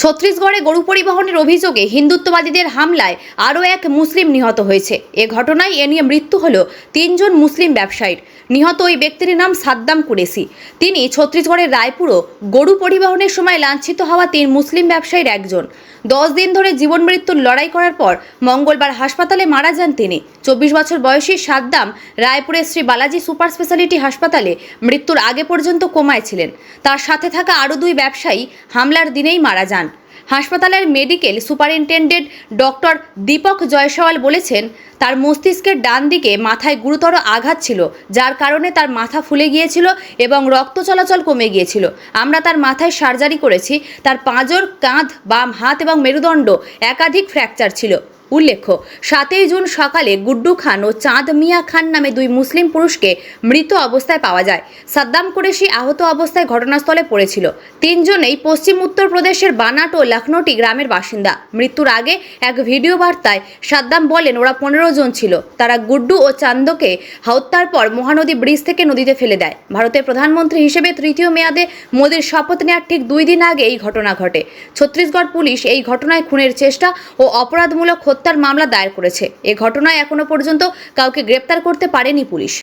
ছত্তিশগড়ে গরু পরিবহনের অভিযোগে হিন্দুত্ববাদীদের হামলায় আরও এক মুসলিম নিহত হয়েছে। এ ঘটনায় এ নিয়ে মৃত্যু হল তিনজন মুসলিম ব্যবসায়ীর। নিহত ওই ব্যক্তির নাম সাদ্দাম কুরেসি তিনি ছত্তিশগড়ের রায়পুরও গরু পরিবহনের সময় লাঞ্ছিত হওয়া তিন মুসলিম ব্যবসায়ীর একজন। দশ দিন ধরে জীবন মৃত্যুর লড়াই করার পর মঙ্গলবার হাসপাতালে মারা যান তিনি। চব্বিশ বছর বয়সী সাদ্দাম রায়পুরের শ্রী বালাজি সুপার স্পেশালিটি হাসপাতালে মৃত্যুর আগে পর্যন্ত কোমায় ছিলেন। তার সাথে থাকা আরও দুই ব্যবসায়ী হামলার দিনেই মারা যান। হাসপাতালের medical superintendent doctor Deepak Jaiswal বলেছেন, তার মস্তিষ্কের ডান দিকে মাথায় গুরুতর আঘাত ছিল, যার কারণে তার মাথা ফুলে গিয়েছিল এবং রক্ত চলাচল কমে গিয়েছিল। আমরা তার মাথায় সার্জারি করেছি, তার পাঁজর, কাঁধ, বাম হাত এবং মেরুদণ্ড একাধিক ফ্র্যাকচার ছিল। উল্লেখ্য, সাতই জুন সকালে গুড্ডু খান ও চাঁদ মিয়া খান নামে দুই মুসলিম পুরুষকে মৃত অবস্থায় পাওয়া যায়। সাদ্দাম কুরেশি আহত অবস্থায় ঘটনাস্থলে পড়েছিল। তিনজনেই পশ্চিম উত্তরপ্রদেশের বানাট ও লখনৌটি গ্রামের বাসিন্দা। মৃত্যুর আগে এক ভিডিও বার্তায় সাদ্দাম বলেন, ওরা পনেরো জন ছিল। তারা গুড্ডু ও চান্দকে হত্যার পর মহানদী ব্রিজ থেকে নদীতে ফেলে দেয়। ভারতের প্রধানমন্ত্রী হিসেবে তৃতীয় মেয়াদে মোদীর শপথ নেওয়ার ঠিক দুই দিন আগে এই ঘটনা ঘটে। ছত্তিশগড় পুলিশ এই ঘটনায় খুনের চেষ্টা ও অপরাধমূলক হত্যার মামলা দায়ের করেছে। এ ঘটনায় এখনও পর্যন্ত কাউকে গ্রেপ্তার করতে পারেনি পুলিশ।